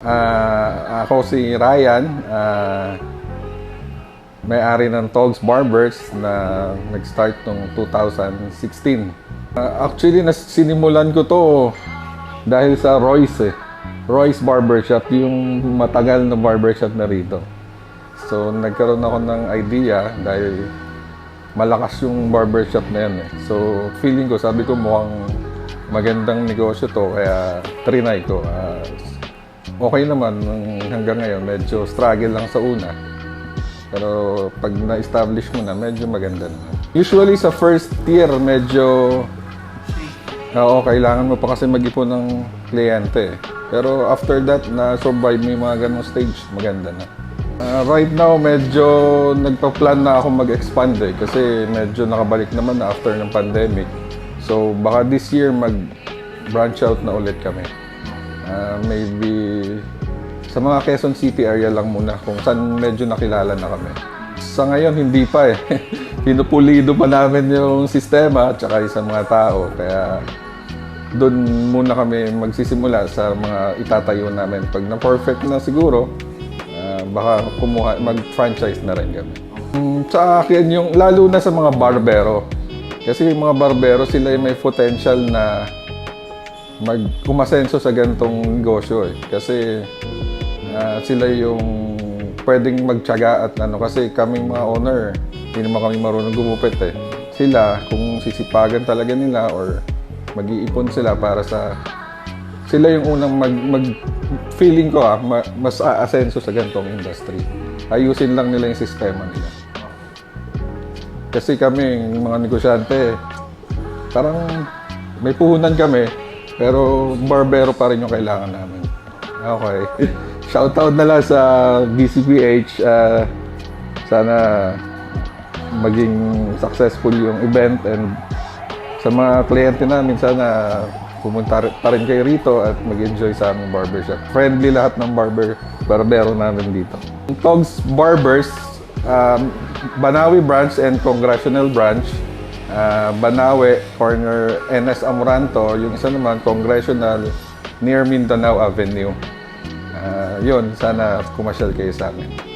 Ah, ako si Ryan, ah, may-ari ng Togs Barbers na nag-start noong 2016. Ah, actually, nas sinimulan ko to dahil sa Royce eh. Royce Barbershop, yung matagal na barbershop na rito. So, nagkaroon ako ng idea dahil malakas yung barbershop na yan eh. So, feeling ko, sabi ko mukhang magandang negosyo to, kaya trinay ko. Ah, okay naman hanggang ngayon medyo struggle lang sa una. Pero pag na-establish mo na medyo maganda naman usually sa first year medyo oo kailangan mo pa kasi mag-ipon ng kliyente. Pero after that na survive mo yung mga ganong stage maganda na. Ah, right now medyo nagpa-plan na ako mag-expand eh kasi medyo nakabalik naman na after ng pandemic. So baka this year mag branch out na ulit kami Ah, maybe sa mga Quezon City area lang muna kung saan medyo nakilala na kami. Sa ngayon, hindi pa eh. Pinupulido pa namin yung sistema at saka sa mga tao. Kaya doon muna kami magsisimula sa mga itatayo namin. Pag na-perfect na siguro, ah, baka kumuha, mag-franchise na rin kami. Mm, sa akin, yung, lalo na sa mga barbero. Kasi yung mga barbero, sila yung may potential na mag umasenso sa ganitong negosyo eh. Kasi ah, sila yung pwedeng magtiyaga at ano kasi kaming mga owner hindi naman kami marunong gumupit eh. Sila kung sisipagan talaga nila or mag-iipon sila para sa sila yung unang mag, mag feeling ko ah ma- mas aasenso sa ganitong industry. Ayusin lang nila yung sistema nila. Kasi kami, mga negosyante, parang may puhunan kami, pero barbero pa rin yung kailangan namin. Okay. Shoutout na lang sa BCPH. ah, sana maging successful yung event and sa mga kliyente namin, sana pumunta pa rin kayo rito at mag-enjoy sa aming barbershop. Friendly lahat ng barber, barbero namin dito. Togs Barbers, um, Banawi branch and Congressional branch. Ah, Banawe, corner NS Amoranto. Yung isa naman, Congressional, near Mindanao Avenue. Ah, yun, sana kumasyal kayo sa amin.